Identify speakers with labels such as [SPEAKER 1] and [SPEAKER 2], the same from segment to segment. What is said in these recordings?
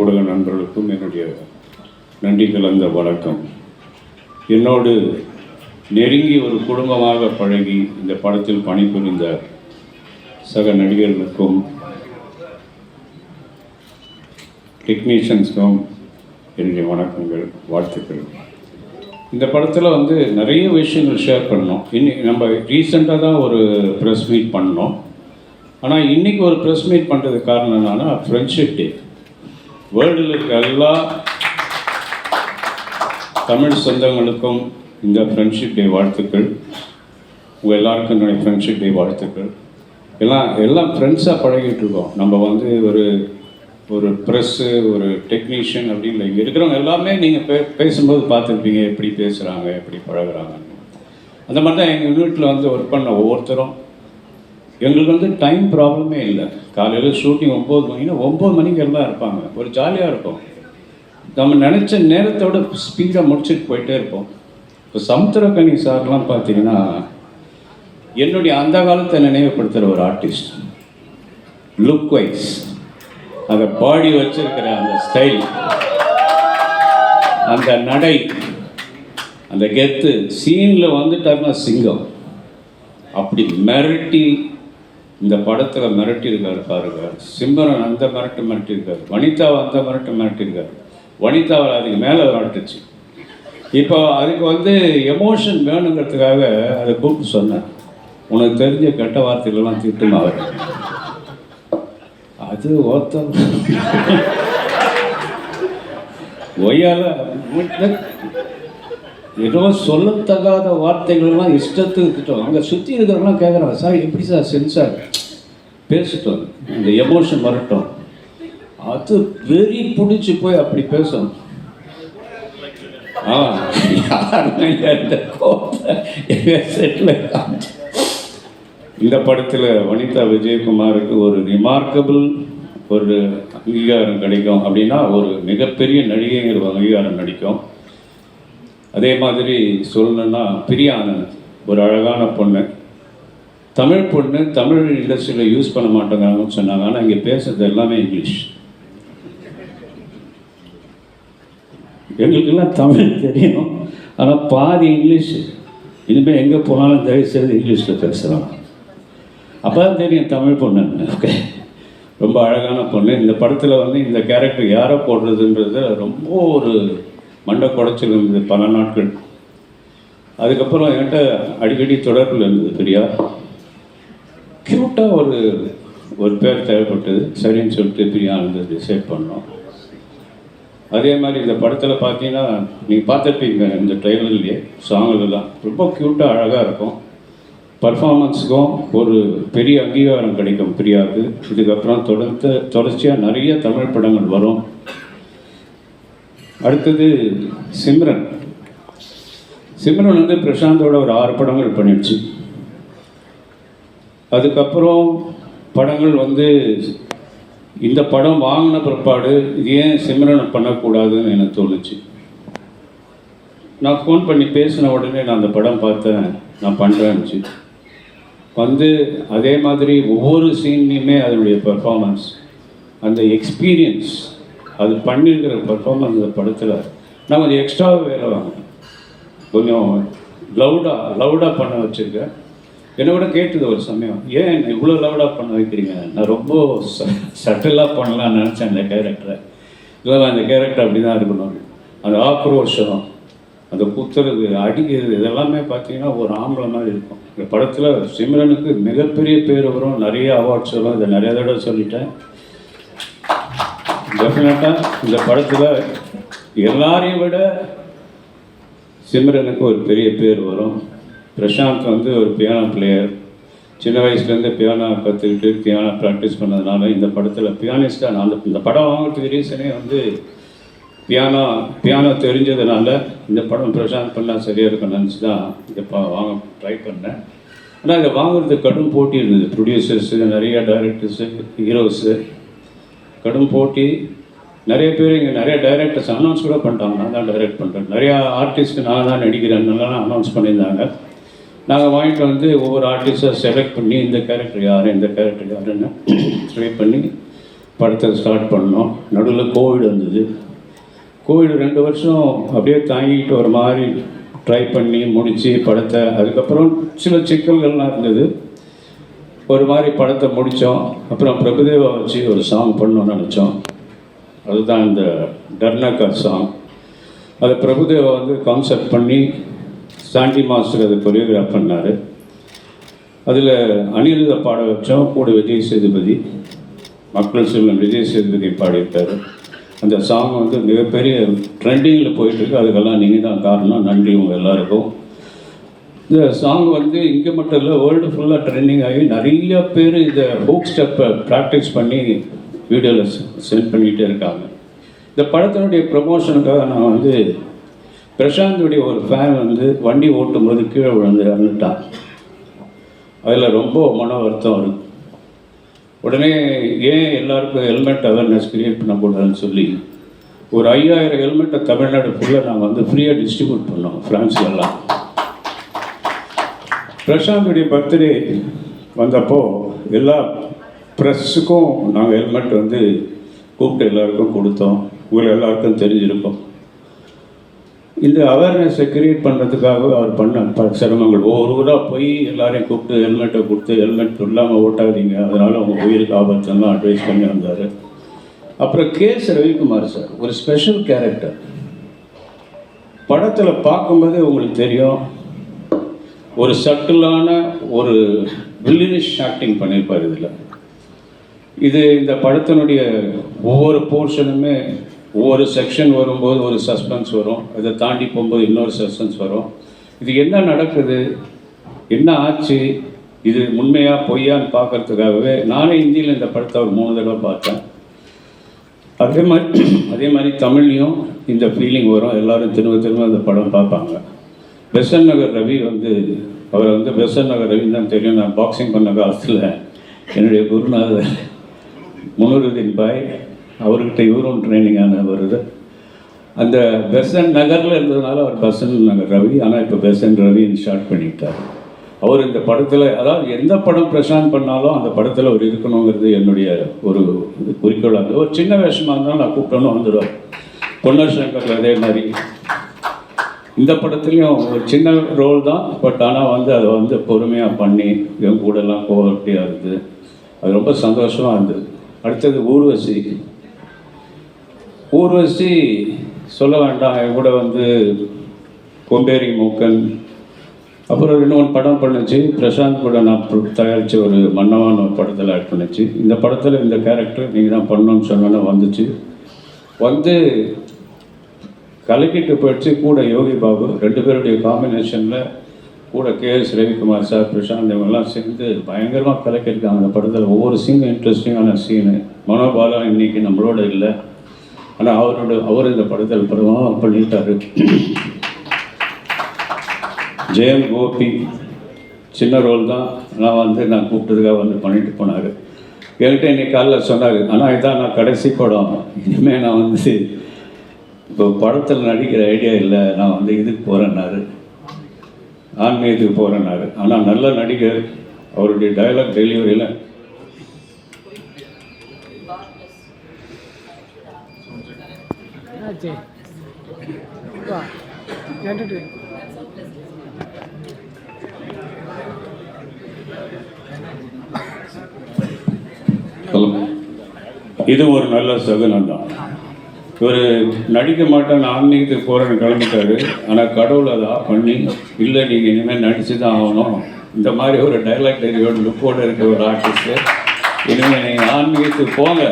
[SPEAKER 1] ஊடக நண்பர்களுக்கும் என்னுடைய நன்றி கலந்த வணக்கம். என்னோடு நெருங்கி ஒரு குடும்பமாக பழகி இந்த படத்தில் பணிபுரிந்த சக நடிகர்களுக்கும் டெக்னீஷியன்ஸ்க்கும் என்னுடைய வணக்கங்கள் வாழ்த்துக்கள். இந்த படத்தில் வந்து நிறைய விஷயங்கள் ஷேர் பண்ணோம். இன்னி நம்ம ரீசெண்டாக தான் ஒரு ப்ரெஸ் மீட் பண்ணோம். ஆனால் இன்றைக்கி ஒரு ப்ரெஸ் மீட் பண்ணுறதுக்கு காரணம் என்னன்னா ஃப்ரெண்ட்ஷிப் டே வேர்ல்டில் இருக்க எல்லா தமிழ் சொந்தங்களுக்கும் இந்த ஃப்ரெண்ட்ஷிப் டே வாழ்த்துக்கள். உங்கள் எல்லாருக்கும் என்னுடைய ஃப்ரெண்ட்ஷிப் டே வாழ்த்துக்கள். எல்லாம் எல்லாம் ஃப்ரெண்ட்ஸாக பழகிட்டு இருக்கோம். நம்ம வந்து ஒரு ஒரு ப்ரெஸ்ஸு ஒரு டெக்னீஷியன் அப்படின்னு இல்லை. இங்கே இருக்கிறவங்க எல்லாமே நீங்கள் பே பேசும்போது பார்த்துருப்பீங்க எப்படி பேசுகிறாங்க எப்படி பழகிறாங்க அந்த மாதிரி தான் எங்கள் யூனிட்டில் வந்து ஒர்க் பண்ண ஒவ்வொருத்தரும். எங்களுக்கு வந்து டைம் ப்ராப்ளமே இல்லை. காலையில் ஷூட்டிங் ஒம்பது மணினா ஒம்பது மணிக்கு எல்லாம் இருப்பாங்க. ஒரு ஜாலியாக இருக்கும் நம்ம நினச்ச நேரத்தோட ஸ்பீடாக முடிச்சுட்டு போயிட்டே இருப்போம். இப்போ சமுத்திரக்கனி சார்லாம் பார்த்தீங்கன்னா என்னுடைய அந்த காலத்தை நினைவுபடுத்துகிற ஒரு ஆர்டிஸ்ட் லுக் வைஸ் அதை பாடி வச்சிருக்கிற அந்த ஸ்டைல் அந்த நடை. அந்த கெத்து. சீனில் வந்துட்டாருன்னா சிங்கம். அப்படி மிரட்டி இந்த படத்தில் மிரட்டியிருக்காரு பாருங்க. சிம்மரன் அந்த மிரட்டு மிரட்டியிருக்காரு. வனிதாவை அந்த மிரட்டு மிரட்டியிருக்காரு. வனிதாவை அதுக்கு மேலே மிரட்டுச்சு இப்போ அதுக்கு வந்து எமோஷன் வேணுங்கிறதுக்காக அதை கூப்பிட்டு சொன்னேன் உனக்கு தெரிஞ்ச கெட்ட வார்த்தைகளெல்லாம் திட்டுமா அவர்? அது ஒருத்தர் ஒய்யால ஏதோ சொல்லத்தகாத வார்த்தைகள்லாம் இஷ்டத்துக்கு திட்டம் அங்கே சுற்றி இருக்கிறவங்களாம் கேட்குறாங்க சார் எப்படி சார் சென்சார் பேசிட்டோம். இந்த எமோஷன் வரட்டும். அது வெறி பிடிச்சி போய் அப்படி பேசணும். ஆ இந்த செட்டில் இந்த படத்தில் வனிதா விஜயகுமாருக்கு ஒரு ரிமார்க்கபிள் ஒரு அங்கீகாரம் கிடைக்கும் அப்படின்னா ஒரு மிகப்பெரிய நடிகைங்கிற ஒரு அங்கீகாரம் நடிக்கும். அதே மாதிரி சொல்லணுன்னா பிரியா ஆனந்த் ஒரு அழகான பொண்ணு. தமிழ் பொண்ணு தமிழ் இண்டஸ்ட்ரியில் யூஸ் பண்ண மாட்டேங்கிறாங்கன்னு சொன்னாங்க. ஆனால் இங்கே பேசுறது எல்லாமே இங்கிலீஷ். எங்களுக்கெல்லாம் தமிழ் தெரியும். ஆனால் பாதி இங்கிலீஷ். இனிமேல் எங்கே போனாலும் தயவு செய்து இங்கிலீஷில் பேசலாம். அப்போ தான் தெரியும் தமிழ் பொண்ணுன்னு. ஓகே ரொம்ப அழகான பொண்ணு. இந்த படத்தில் வந்து இந்த கேரக்டர் யாரை போடுறதுன்றது ரொம்ப ஒரு மண்டை குடைச்சல் இருந்தது பல நாட்கள். அதுக்கப்புறம் என்கிட்ட அடிக்கடி தொடர்பில் இருந்தது பிரியா. க்யூட்டாக ஒரு ஒரு பேர் தேவைப்பட்டது. சரின்னு சொல்லிட்டு பிரியா வந்து டிசைட் பண்ணோம். அதே மாதிரி இந்த படத்தில் பார்த்தீங்கன்னா நீங்கள் பார்த்துருப்பீங்க இந்த ட்ரெயிலர்லேயே சாங்கிலெலாம் ரொம்ப க்யூட்டாக அழகாக இருக்கும். பர்ஃபார்மன்ஸுக்கும் ஒரு பெரிய அங்கீகாரம் கிடைக்கும் பிரியாவுக்கு. இதுக்கப்புறம் தொடர்ந்து தொடர்ச்சியாக நிறைய தமிழ் படங்கள் வரும். அடுத்தது சிம்ரன். சிம்ரன் வந்து பிரசாந்தோட ஒரு ஆறு படங்கள் பண்ணிடுச்சு. அதுக்கப்புறம் படங்கள் வந்து இந்த படம் வாங்கின பிற்பாடு இது ஏன் சிம்ரன் பண்ணக்கூடாதுன்னு எனக்கு தோணுச்சு. நான் ஃபோன் பண்ணி பேசின உடனே நான் அந்த படம் பார்த்தேன் நான் பண்ணுறேன்னுச்சு வந்து அதே மாதிரி ஒவ்வொரு சீன்லேயுமே அதனுடைய பெர்ஃபார்மன்ஸ் அந்த எக்ஸ்பீரியன்ஸ் அது பண்ணியிருக்கிற பர்ஃபார்மன்ஸ் அந்த படத்தில். நான் கொஞ்சம் எக்ஸ்ட்ராவாக வேலை வாங்கினேன். கொஞ்சம் லவுடாக லவுடாக பண்ண வச்சுருக்கேன். என்னை கூட கேட்டது ஒரு சமயம் ஏன் இவ்வளோ லவுடாக பண்ண வைக்கிறீங்க? நான் ரொம்ப சட்டிலாக பண்ணலாம்னு நினச்சேன் அந்த கேரக்டரை இல்லை அந்த கேரக்டர் அப்படி தான் இருக்கணும். அந்த ஆக்ரோஷம் அந்த குத்துறது அடிக்கிறது இதெல்லாமே பார்த்தீங்கன்னா ஒரு ஆம்பளை மாதிரி இருக்கும். இந்த படத்தில் சிம்ரனுக்கு மிகப்பெரிய பேர் வரும். நிறைய அவார்ட்ஸ் வரும். இதை நிறைய தடவை சொல்லிட்டேன். டெஃபினட்டாக இந்த படத்தில் எல்லாரையும் விட சிம்ரனுக்கு ஒரு பெரிய பேர் வரும். பிரசாந்த் வந்து ஒரு பியானோ பிளேயர் சின்ன வயசுலேருந்து பியானோ கற்றுக்கிட்டு பியானோ ப்ராக்டிஸ் பண்ணதுனால இந்த படத்தில் பியானிஸ்டாக நான் இந்த படம் வாங்கிறதுக்கு ரீசனே வந்து பியானோ பியானோ தெரிஞ்சதுனால இந்த படம் பிரசாந்த் பண்ணால் சரியாக இருக்கும் நினச்சி தான் இதை ப வாங்க ட்ரை பண்ணேன். ஆனால் இதை வாங்குறதுக்கு கடும் போட்டி இருந்தது. ப்ரொடியூசர்ஸு நிறைய டைரக்டர்ஸு ஹீரோஸு கடும் போட்டி. நிறைய பேர் இங்கே நிறைய டைரக்டர்ஸ் அனௌன்ஸ் கூட பண்ணிட்டாங்க. நான் தான் டைரக்ட் பண்ணுறேன் நிறையா ஆர்டிஸ்ட் நான் தான் நடிக்கிறேன்னுலாம் அனௌன்ஸ் பண்ணியிருந்தாங்க. நாங்கள் வாங்கிட்டு வந்து ஒவ்வொரு ஆர்டிஸ்டாக செலக்ட் பண்ணி இந்த கேரக்டர் யார் இந்த கேரக்டர் யாருன்னு ட்ரை பண்ணி படத்தை ஸ்டார்ட் பண்ணோம். நடுவில் கோவிட் வந்தது. கோவிட் ரெண்டு வருஷம் அப்படியே தாங்கிட்டு ஒரு மாதிரி ட்ரை பண்ணி முடித்து படத்தை. அதுக்கப்புறம் சில சிக்கல்கள்லாம் இருந்தது. ஒரு மாதிரி படத்தை முடித்தோம் அப்புறம் பிரபுதேவா வச்சு ஒரு சாங் பண்ணணும்னு நினச்சோம். அதுதான் இந்த டர்னக்கா சாங் அதை பிரபுதேவா வந்து கான்செப்ட் பண்ணி சாண்டி மாஸ்டர் அதை கொரியோகிராஃப் பண்ணார். அதில் அனிருத பாட வச்சோம். கூட விஜய் சேதுபதி. மக்கள் செல்வன் விஜய் சேதுபதி பாடியிருக்காரு. அந்த சாங் வந்து மிகப்பெரிய ட்ரெண்டிங்கில் போயிட்டுருக்கு அதுக்கெல்லாம் நீங்கள் தான் காரணம். நன்றி உங்கள் எல்லாருக்கும். இந்த சாங் வந்து இங்கே மட்டும் இல்லை வேர்ல்டு ஃபுல்லாக ட்ரெண்டிங் ஆகி நிறைய பேர் இந்த ஹோக் ஸ்டெப்பை ப்ராக்டிஸ் பண்ணி வீடியோவில் சென்ட் பண்ணிகிட்டே இருக்காங்க. இந்த படத்தினுடைய ப்ரமோஷனுக்காக நான் வந்து பிரசாந்தோடைய ஒரு ஃபேன் வந்து வண்டி ஓட்டும் போது கீழே விழுந்து இறந்துட்டான். அதில் ரொம்ப மன வருத்தம் வரும். உடனே ஏன் எல்லாருக்கும் ஹெல்மெட் அவேர்னஸ் கிரியேட் பண்ணக்கூடாதுன்னு சொல்லி ஒரு ஐயாயிரம் ஹெல்மெட்டை தமிழ்நாடு ஃபுல்லாக நாங்கள் வந்து ஃப்ரீயாக டிஸ்ட்ரிபியூட் பண்ணோம் ஃப்ரான்ஸ்லலாம் பிரசாந்துடைய பர்த்டே வந்தப்போ எல்லா ப்ரெஸ்ஸுக்கும் நாங்கள் ஹெல்மெட் வந்து கூப்பிட்டு எல்லாருக்கும் கொடுத்தோம். உங்களை எல்லாருக்கும் தெரிஞ்சிருக்கோம். இந்த அவேர்னஸை கிரியேட் பண்ணுறதுக்காக அவர் பண்ண பல சிரமங்கள். ஒவ்வொரு ஊராக போய் எல்லாரையும் கூப்பிட்டு ஹெல்மெட்டை கொடுத்து ஹெல்மெட் இல்லாமல் ஓட்டாதீங்க. அதனால் அவங்க உயிருக்கு ஆபத்தெல்லாம் அட்வைஸ் பண்ணி வந்தார். அப்புறம் கேஸ் ரவிக்குமார் சார் ஒரு ஸ்பெஷல் கேரக்டர் படத்தில் பார்க்கும்போதே உங்களுக்கு தெரியும். ஒரு சட்டிலான ஒரு வில்லினிஷ் ஆக்டிங் பண்ணியிருப்பார் இதில். இது இந்த படத்தினுடைய ஒவ்வொரு போர்ஷனுமே ஒவ்வொரு செக்ஷன் வரும்போது ஒரு சஸ்பென்ஸ் வரும். அதை தாண்டி போகும்போது இன்னொரு சஸ்பென்ஸ் வரும். இது என்ன நடக்குது? என்ன ஆச்சு? இது உண்மையாக பொய்யான்னு பார்க்கறதுக்காகவே நானே இந்தியில் இந்த படத்தை ஒரு மூணு தடவை பார்த்தேன். அதே மாதிரி அதே மாதிரி தமிழ்லையும் இந்த ஃபீலிங் வரும். எல்லாரும் திரும்ப திரும்ப இந்த படம் பார்ப்பாங்க. பெசன் நகர் ரவி வந்து அவர் வந்து பெசன் நகர் ரவி தான் தெரியும். நான் பாக்ஸிங் பண்ண காலத்தில் என்னுடைய குருநாதர் முனுருதீன் பாய் அவர்கிட்ட இவரும் ட்ரைனிங் ஆன வருது அந்த பெசன் நகரில் இருந்ததுனால அவர் பெசன் நகர் ரவி ஆனால் இப்போ பெசன் ரவின்னு ஸ்டார்ட் பண்ணிட்டார். அவர் இந்த படத்தில் அதாவது எந்த படம் பிரசாந்த் பண்ணாலும் அந்த படத்தில் அவர் இருக்கணுங்கிறது என்னுடைய ஒரு குறிக்கோளாக இருந்தது. ஒரு சின்ன வேஷமாக இருந்தாலும் நான் கூப்பிட்டோன்னு வந்துடுவார் பொன்னர் சங்கர் அதே மாதிரி. இந்த படத்துலையும் ஒரு சின்ன ரோல் தான் பட் ஆனால் வந்து அதை வந்து பொறுமையாக பண்ணி என் கூடலாம் கோவர்ட்டியாக இருந்தது அது ரொம்ப சந்தோஷமாக இருந்தது. அடுத்தது ஊர்வசி. ஊர்வசி சொல்ல வேண்டாம் என் கூட வந்து கொம்பேரி மூக்கன் அப்புறம் இன்னொன்று படம் பண்ணுச்சு பிரசாந்த் கூட நான் தயாரித்த ஒரு மன்னவான் ஒரு படத்தில் ஆட் பண்ணுச்சு. இந்த படத்தில் இந்த கேரக்டர் நீங்கள் தான் பண்ணணும்னு சொன்னோன்னே வந்துச்சு. வந்து கலக்கிட்டு போயிடுச்சு. கூட யோகி பாபு ரெண்டு பேருடைய காம்பினேஷனில் கூட K S Ravikumar sir Prashanth இவங்கெல்லாம் சேர்ந்து பயங்கரமாக கலக்கியிருக்காங்க. அந்த படத்தில் ஒவ்வொரு சீனும் இன்ட்ரெஸ்டிங்கான சீனு மனோபாலா இன்னைக்கு நம்மளோட இல்லை. ஆனால் அவரோட அவர் இந்த படத்தில் படமாக பண்ணிட்டாரு. ஜெயம் கோபி சின்ன ரோல் தான். நான் வந்து நான் கூப்பிட்டதுக்காக வந்து பண்ணிட்டு போனார். என்கிட்ட இன்னைக்கு காலைல சொன்னார் ஆனால் இதான் நான் கடைசி படம். இனிமேல் நான் வந்து இப்போ படத்தில் நடிக்கிற ஐடியா இல்லை நான் வந்து இதுக்கு போகிறேன்னாரு ஆன்மீகத்துக்கு போகிறேன்னாரு ஆனால் நல்ல நடிகர். அவருடைய டயலாக் டெலிவரியில் சொல்லுங்க. இது ஒரு நல்ல சகுனம் தான். இவர் நடிக்க மாட்டேன் ஆன்மீகத்துக்கு போகிறேன்னு கிளம்பிட்டாரு. ஆனால் கடவுள் அதை ஆஃப் பண்ணி இல்லை நீங்கள் இனிமேல் நடிச்சு தான் ஆகணும். இந்த மாதிரி ஒரு டைலாக் டெலியோட லுக்கோடு இருக்க ஒரு ஆர்டிஸ்ட்டு இனிமேல் நீங்கள் ஆன்மீகத்துக்கு போங்க.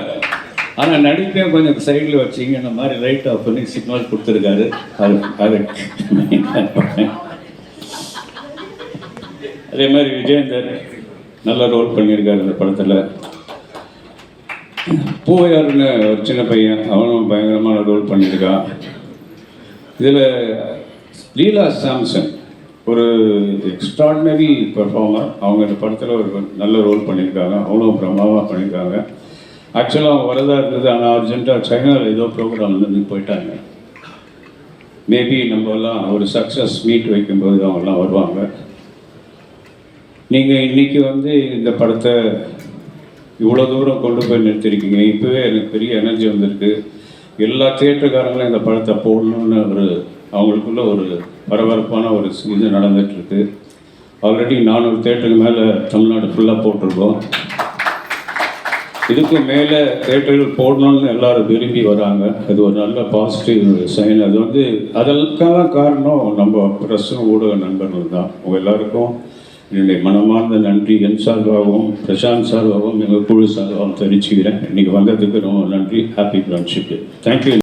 [SPEAKER 1] ஆனால் நடிப்பையும் கொஞ்சம் சைடில் வச்சிங்க. இந்த மாதிரி லைட் ஆஃப் பண்ணி சிக்னல் கொடுத்துருக்காரு. அது அது அதே மாதிரி விஜயந்தர் நல்ல ரோல் பண்ணியிருக்காரு இந்த படத்தில். பூவையார்னு ஒரு சின்ன பையன் அவனும் பயங்கரமான ரோல் பண்ணியிருக்கான். இதில் லீலா சாம்சன் ஒரு எக்ஸ்ட்ராடினரி பெர்ஃபார்மர் அவங்க இந்த படத்தில் ஒரு நல்ல ரோல் பண்ணியிருக்காங்க. அவ்வளோ பிரமாவாக பண்ணியிருக்காங்க. ஆக்சுவலாக அவங்க வரதா இருந்தது ஆனால் அர்ஜென்ட்டாக சைனாவில் ஏதோ ப்ரோக்ராம் இருந்து போயிட்டாங்க. மேபி நம்மலாம் ஒரு சக்ஸஸ் மீட் வைக்கும்போது அவங்கெல்லாம் வருவாங்க. நீங்கள் இன்றைக்கி வந்து இந்த படத்தை இவ்வளோ தூரம் கொண்டு போய் நிறுத்திருக்கீங்க இப்போவே எனக்கு பெரிய எனர்ஜி வந்திருக்கு. எல்லா தியேட்டருக்காரங்களும் இந்த படத்தை போடணும்னு ஒரு அவங்களுக்குள்ள ஒரு பரபரப்பான ஒரு இது நடந்துகிட்ருக்கு. ஆல்ரெடி நானூறு தேட்டருக்கு மேலே தமிழ்நாடு ஃபுல்லாக போட்டிருக்கோம். இதுக்கு மேலே தேட்டர்கள் போடணும்னு எல்லாரும் விரும்பி வராங்க. அது ஒரு நல்ல பாசிட்டிவ் சைன் அது வந்து அதற்கான காரணம் நம்ம ப்ரெஸ்ஸும் ஊடக நண்பர்கள் தான். உங்கள் எல்லாருக்கும் என்னுடைய மனமார்ந்த நன்றி என் சார்பாகவும் பிரசாந்த் சார்பாகவும் எங்கள் குழு சார்பாகவும் தெரிவிச்சுக்கிறேன். இன்றைக்கி வந்ததுக்கு ரொம்ப நன்றி. Happy friendship thank you